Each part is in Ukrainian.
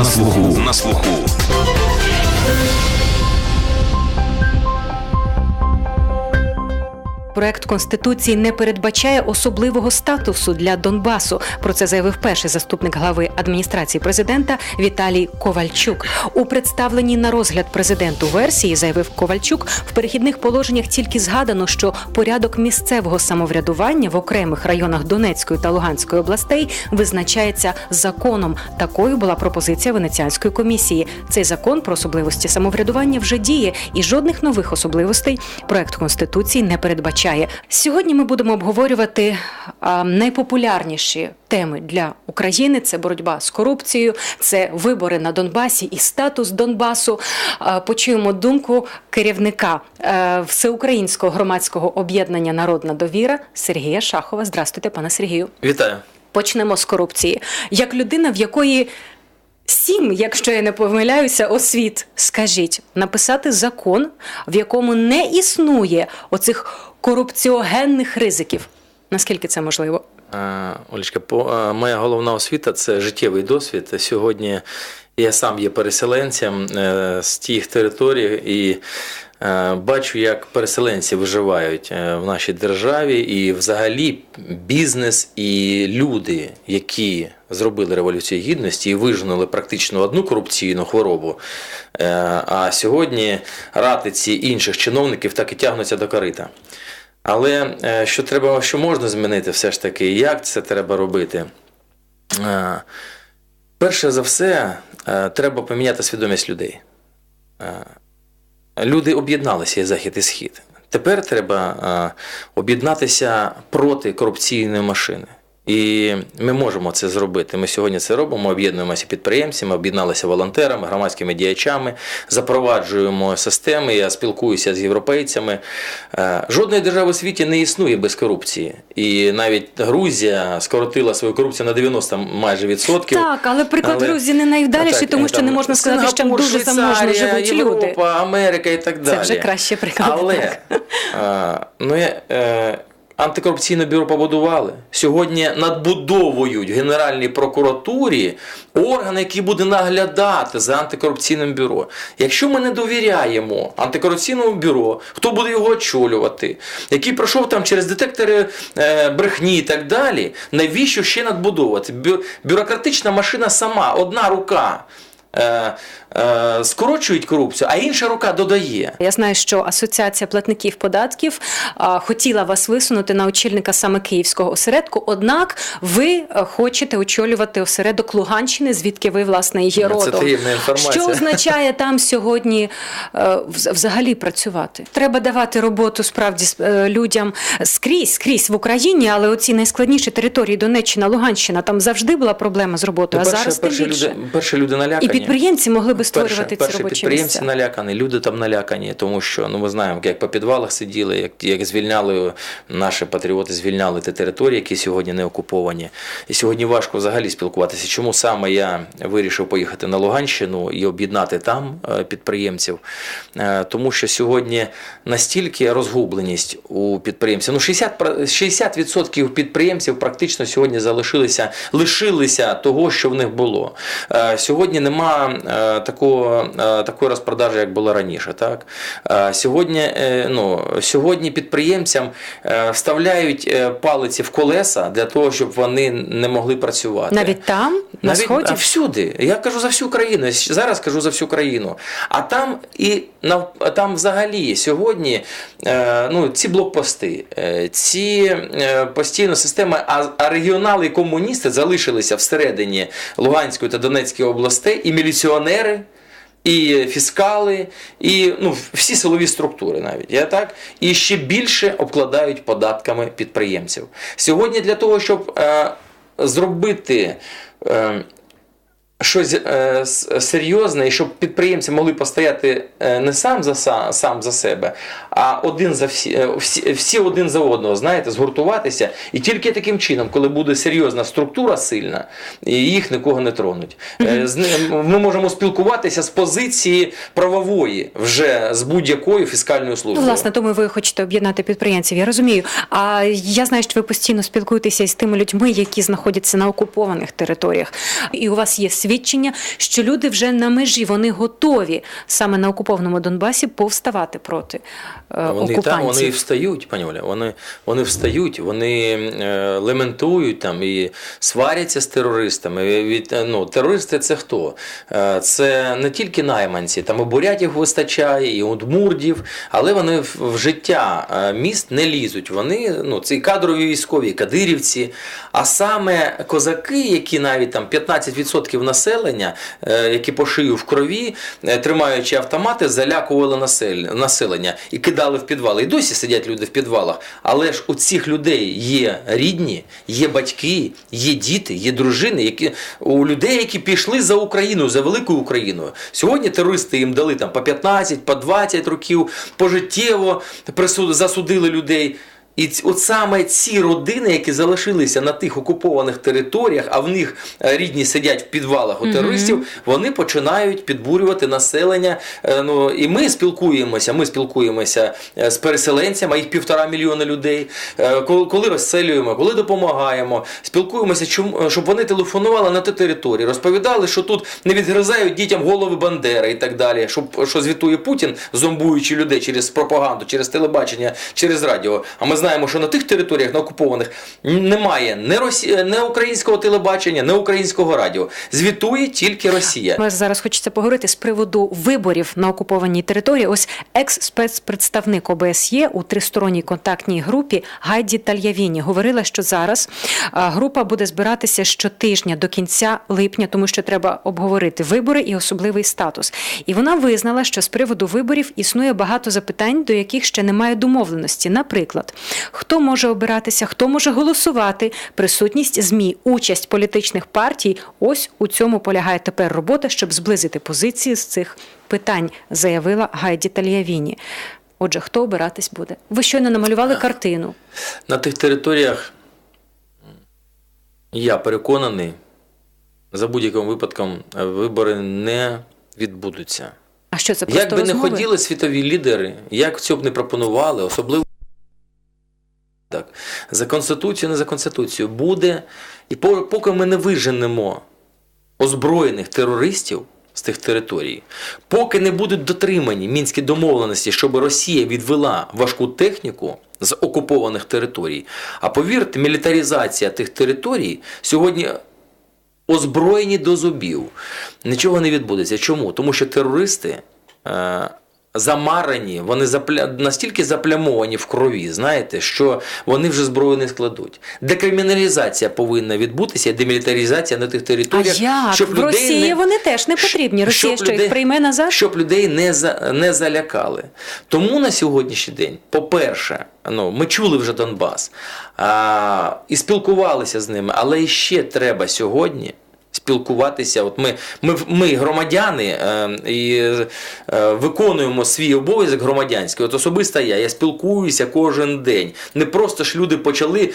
На слуху. На слуху. Проект конституції не передбачає особливого статусу для Донбасу. Про це заявив перший заступник глави адміністрації президента Віталій Ковальчук. У представленій на розгляд президенту версії заявив Ковальчук. В перехідних положеннях тільки згадано, що порядок місцевого самоврядування в окремих районах Донецької та Луганської областей визначається законом. Такою була пропозиція Венеціанської комісії. Цей закон про особливості самоврядування вже діє, і жодних нових особливостей проект конституції не передбачає. Сьогодні ми будемо обговорювати найпопулярніші теми для України: це боротьба з корупцією, це вибори на Донбасі і статус Донбасу. Почуємо думку керівника е, всеукраїнського громадського об'єднання Народна довіра Сергія Шахова. Здравствуйте, пане Сергію. Вітаю. Почнемо з корупції. Як людина, в якої сім, якщо я не помиляюся, освіт, скажіть, написати закон, в якому не існує оцих корупціогенних ризиків. Наскільки це можливо? Е, Олечка, по, е, моя головна освіта це життєвий досвід. Сьогодні я сам є переселенцем е, з тих територій і бачу, як переселенці виживають в нашій державі, і взагалі бізнес і люди, які зробили революцію гідності і вижнули практично одну корупційну хворобу. А сьогодні ратиці інших чиновників так і тягнуться до корита. Але е, що треба, що можна змінити все ж таки, як це треба робити? Е, Перше за все, е, треба поміняти свідомість людей. Люди об'єдналися і захід і схід. Тепер треба об'єднатися проти корупційної машини. І ми можемо це зробити. Ми сьогодні це робимо, об'єднуємося підприємцями, об'єдналися волонтерами, громадськими діячами, запроваджуємо системи. Я спілкуюся з європейцями. Е, Жодної держави у світі не існує без корупції. І навіть Грузія скоротила свою корупцію на 90 майже відсотків. Так, але приклад Але- Грузії не найвдаліший, тому що там не можна сказати, що там дуже заможно живуть Європа, люди. Америка і так далі. Це вже краще приклад, Але е, ну, я, е, антикорупційне бюро побудували. Сьогодні надбудовують Генеральній прокуратурі орган, який буде наглядати за антикорупційним бюро. Якщо ми не довіряємо антикорупційному бюро, хто буде його очолювати, який пройшов там через детектори е, брехні і так далі, навіщо ще надбудовувати? Бю- бюрократична машина сама, одна рука. Е, е, скорочують корупцію, а інша рука додає. Я знаю, що Асоціація платників податків хотіла вас висунути на очільника саме київського осередку. Однак ви хочете очолювати осередок Луганщини, звідки ви власне є Це таємна інформація. Що означає там сьогодні е, взагалі працювати? Треба давати роботу справді е, людям скрізь, скрізь в Україні, але оці найскладніші території Донеччина, Луганщина, там завжди була проблема з роботою. Ну, а зараз тим перші, більше. люди, перші люди налякані. І підприємці могли би створювати перше, ці перше робочі підприємці місця. налякані, люди там налякані, тому що ну ми знаємо, як по підвалах сиділи, як, як звільняли наші патріоти, звільняли ті території, які сьогодні не окуповані. І сьогодні важко взагалі спілкуватися. Чому саме я вирішив поїхати на Луганщину і об'єднати там е, підприємців? Е, Тому що сьогодні настільки розгубленість у підприємців. Ну 60%, 60% підприємців практично сьогодні залишилися, лишилися того, що в них було. Е, Сьогодні нема такого, е, такої розпродажі, як було раніше. Так? Е, Сьогодні, е, ну, сьогодні підприємцям вставляють палиці в колеса для того, щоб вони не могли працювати. Навіть там, на Навіть сході. а всюди. Я кажу за всю країну. Зараз кажу за всю країну. А там і там взагалі сьогодні ну, ці блокпости, ці постійно системи, а регіонали і комуністи залишилися всередині Луганської та Донецької областей, і міліціонери. І фіскали, і ну, всі силові структури навіть я так і ще більше обкладають податками підприємців. Сьогодні для того, щоб е, зробити е, щось е, серйозне, і щоб підприємці могли постояти е, не сам за сам за себе, а один за всі, е, всі, всі один за одного, знаєте, згуртуватися. І тільки таким чином, коли буде серйозна структура сильна, їх нікого не тронуть. Ми можемо спілкуватися з позиції правової вже з будь-якою фіскальною Ну, службою. власне, тому ви хочете об'єднати підприємців. Я розумію. А я знаю, що ви постійно спілкуєтеся із тими людьми, які знаходяться на окупованих територіях, і у вас є свій свідчення, що люди вже на межі, вони готові саме на окупованому Донбасі повставати проти е, Вони окупантів. там вони і встають, пані Оля, вони, вони встають, вони е, лементують там і сваряться з терористами. Від, е, ну, терористи це хто? Е, це не тільки найманці, там і бурятів вистачає, і удмурдів, але вони в, в життя е, міст не лізуть. Вони ну, це і кадрові військові, і кадирівці, а саме козаки, які навіть там 15% населення, е, які по шию в крові, е, тримаючи автомати, залякували населення, населення і кидали в підвали. І досі сидять люди в підвалах. Але ж у цих людей є рідні, є батьки, є діти, є дружини, які у людей, які пішли за Україну, за великою Україною. Сьогодні терористи їм дали там по 15, по 20 років, пожиттєво засудили людей. І от саме ці родини, які залишилися на тих окупованих територіях, а в них е, рідні сидять в підвалах у терористів, вони починають підбурювати населення. Е, Ну і ми спілкуємося. Ми спілкуємося е, з переселенцями, а їх півтора мільйона людей. Коли, розселюємо, коли допомагаємо, спілкуємося, щоб вони телефонували на ті території, розповідали, що тут не відгризають дітям голови Бандери і так далі. Щоб що звітує Путін, зомбуючи людей через пропаганду, через телебачення, через радіо. А ми знаємо, що на тих територіях, на окупованих, немає ні, Росі... не українського телебачення, не українського радіо. Звітує тільки Росія. Ми зараз хочеться поговорити з приводу виборів на окупованій території. Ось екс-спецпредставник ОБСЄ у тристоронній контактній групі Гайді Тальявіні говорила, що зараз група буде збиратися щотижня до кінця липня, тому що треба обговорити вибори і особливий статус. І вона визнала, що з приводу виборів існує багато запитань, до яких ще немає домовленості. Наприклад, хто може обиратися, хто може голосувати, присутність ЗМІ, участь політичних партій. Ось у цьому полягає тепер робота, щоб зблизити позиції з цих питань, заявила Гайді Тальявіні. Отже, хто обиратись буде? Ви щойно намалювали картину. На тих територіях я переконаний, за будь-яким випадком е, вибори не відбудуться. А що це просто Як би не розмови? хотіли світові лідери, як цього б не пропонували, особливо так, за конституцію, не за конституцію, буде, і поки ми не виженемо озброєних терористів з тих територій, поки не будуть дотримані мінські домовленості, щоб Росія відвела важку техніку з окупованих територій. А повірте, мілітаризація тих територій сьогодні озброєні до зубів. Нічого не відбудеться. Чому? Тому що терористи замарені, вони запля... настільки заплямовані в крові, знаєте, що вони вже зброю не складуть. Декриміналізація повинна відбутися, і демілітаризація на тих А територіях, як? щоб В людей Росії не... вони теж не потрібні. Росія щоб що їх прийме назад? щоб людей не, за, не залякали. Тому на сьогоднішній день, по-перше, ну, ми чули вже Донбас а, і спілкувалися з ними, але ще треба сьогодні. Спілкуватися, от ми, ми, ми громадяни е, і е, виконуємо свій обов'язок громадянський. От особисто я, я спілкуюся кожен день. Не просто ж люди почали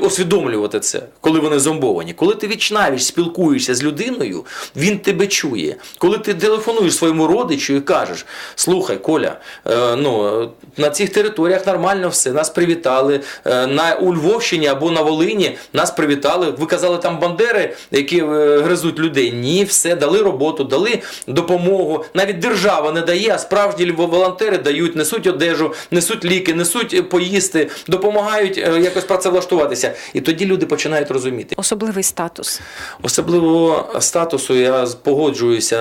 усвідомлювати це, коли вони зомбовані. Коли ти вічнавіч спілкуєшся з людиною, він тебе чує. Коли ти телефонуєш своєму родичу і кажеш: слухай, Коля, е, ну, на цих територіях нормально все, нас привітали. Е, на, у Львовщині або на Волині нас привітали. Ви казали, там бандери, які е, гризуть людей. Ні, все, дали роботу, дали допомогу. Навіть держава не дає, а справжні волонтери дають, несуть одежу, несуть ліки, несуть е, поїсти, допомагають е, якось працевлаштуватися. І тоді люди починають розуміти. Особливий статус. Особливого статусу я погоджуюся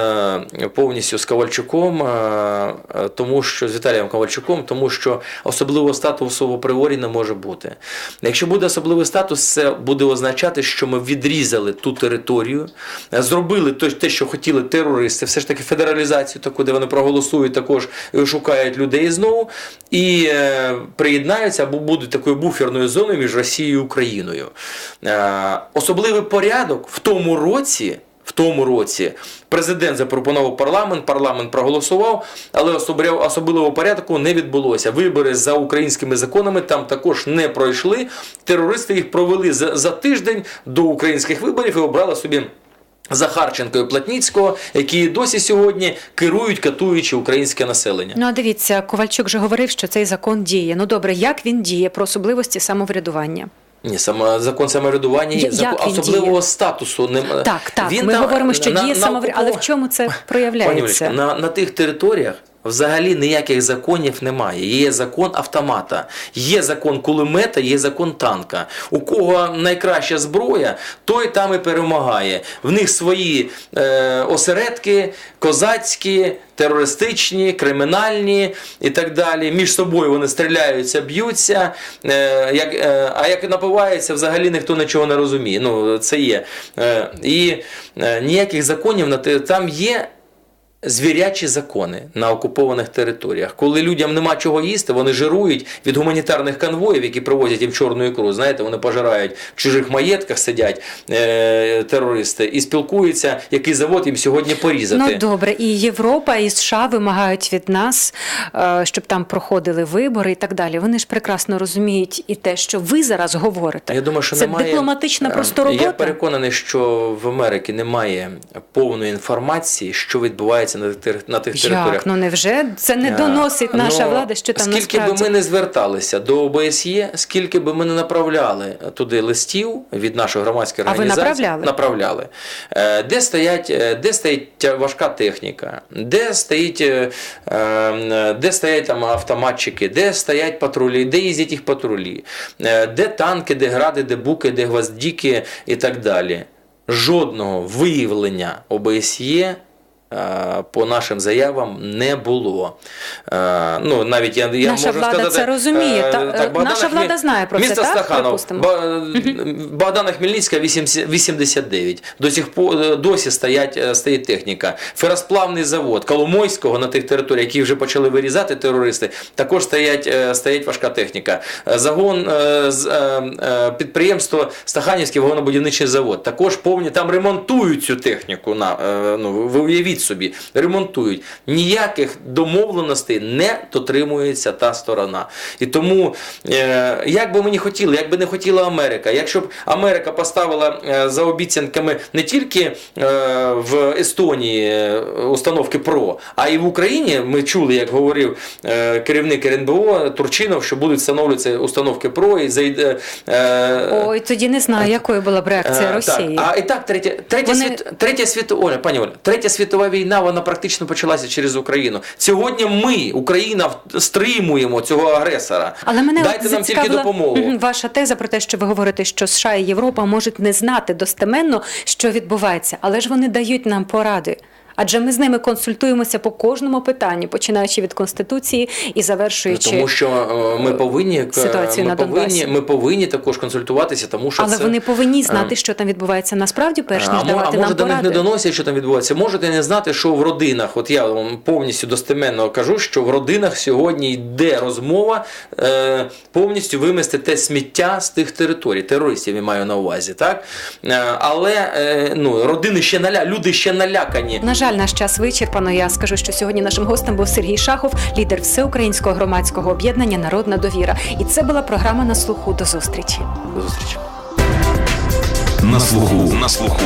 повністю з Ковальчуком, е, е, тому що з Віталієм Ковальчуком, тому що особливого статусу в апріорі не може бути. Якщо буде особливий статус, це буде означати, що ми відрізали ту територію, е, зробили те, що хотіли терористи, все ж таки федералізацію, таку, де вони проголосують, також і шукають людей знову і е, приєднаються або будуть такою буферною зоною між Росією і Україною. Е, особливий порядок в тому році. В тому році президент запропонував парламент, парламент проголосував, але особливого порядку не відбулося. Вибори за українськими законами там також не пройшли. Терористи їх провели за, тиждень до українських виборів і обрали собі. Захарченко і Платніцького, які досі сьогодні керують, катуючи українське населення. Ну а дивіться, Ковальчук же говорив, що цей закон діє. Ну добре, як він діє про особливості самоврядування? Ні, саме закон самоврядування є закон він особливого діє? статусу немає. Так, так. Він ми там, говоримо, що на- діє на самоврядування, але в чому це Пані проявляється? Олечко, на, на тих територіях взагалі ніяких законів немає. Є закон автомата, є закон кулемета, є закон танка. У кого найкраща зброя, той там і перемагає. В них свої е, осередки, козацькі, терористичні, кримінальні і так далі. Між собою вони стріляються, б'ються. Е, як, е, а як напиваються, взагалі ніхто нічого не розуміє. Ну, це є. Е, і е, ніяких законів на те- там є звірячі закони на окупованих територіях. Коли людям нема чого їсти, вони жирують від гуманітарних конвоїв, які привозять їм чорну ікру. Знаєте, вони пожирають в чужих маєтках, сидять е, терористи і спілкуються, який завод їм сьогодні порізати. Ну добре, і Європа, і США вимагають від нас, е, щоб там проходили вибори і так далі. Вони ж прекрасно розуміють і те, що ви зараз говорите. Я думаю, що це немає, дипломатична е, просто робота. Я переконаний, що в Америці немає повної інформації, що відбувається на тих, на тих територіях. Як? Ну невже це не Е, доносить наша ну, влада, що там скільки насправді? би ми не зверталися до ОБСЄ, скільки би ми не направляли туди листів від нашої громадської А ви організації, направляли? направляли. Е, Де стоять, е, де стоїть важка техніка, де стоїть, е, е, де стоять там автоматчики, де стоять патрулі, де їздять їх патрулі, де танки, де гради, де буки, де гвоздіки і так далі. Жодного виявлення ОБСЄ по нашим заявам не було. Е, Ну, навіть я, я Наша можу влада сказати, це розуміє. е, Та- е, Богдана наша влада знає про це, місто так? Стаханов, Богдана Хмельницька 89. До сих пор досі стоять, е, стоїть техніка. Феросплавний завод Коломойського на тих територіях, які вже почали вирізати терористи, також стоять, е, стоять важка техніка. Е, Загон е, е, е, підприємство Стаханівський вагонобудівничий завод. Також повні там ремонтують цю техніку. На, е, ну, ви уявіть собі, ремонтують. Ніяких домовленостей не дотримується та сторона. І тому, е, як би ми не хотіли, як би не хотіла Америка, якщо б Америка поставила е, за обіцянками не тільки е, в Естонії установки ПРО, а й в Україні ми чули, як говорив керівник РНБО Турчинов, що будуть встановлюватися установки ПРО і зайде. Ой, тоді не знаю, якою була б реакція Росії. Так, а і так, третя, третя, Вони- світ, третя світова, Оля, пані Оля, третя світова війна, вона практично почалася через Україну. Сьогодні ми, Україна, стримуємо цього агресора. Але мене Дайте нам тільки допомогу. ваша теза про те, що ви говорите, що США і Європа можуть не знати достеменно, що відбувається, але ж вони дають нам поради. Адже ми з ними консультуємося по кожному питанню, починаючи від конституції і завершуючи. Тому що е, ми повинні е, ситуацію ми на повинні, Донбасі. ми повинні також консультуватися, тому що Але це, вони повинні е, знати, що там відбувається насправді, перш А, ніж мо- давати а може нам до них не доносять, що там відбувається. Можете не знати, що в родинах, от я вам повністю достеменно кажу, що в родинах сьогодні йде розмова е, повністю вимести те сміття з тих територій, терористів я маю на увазі, так? Е, але е, ну, родини ще наля, люди ще налякані. На жаль, наш час вичерпано. Я скажу, що сьогодні нашим гостем був Сергій Шахов, лідер всеукраїнського громадського об'єднання Народна довіра. І це була програма на слуху. До зустрічі. До зустрічі. На слуху. На слуху.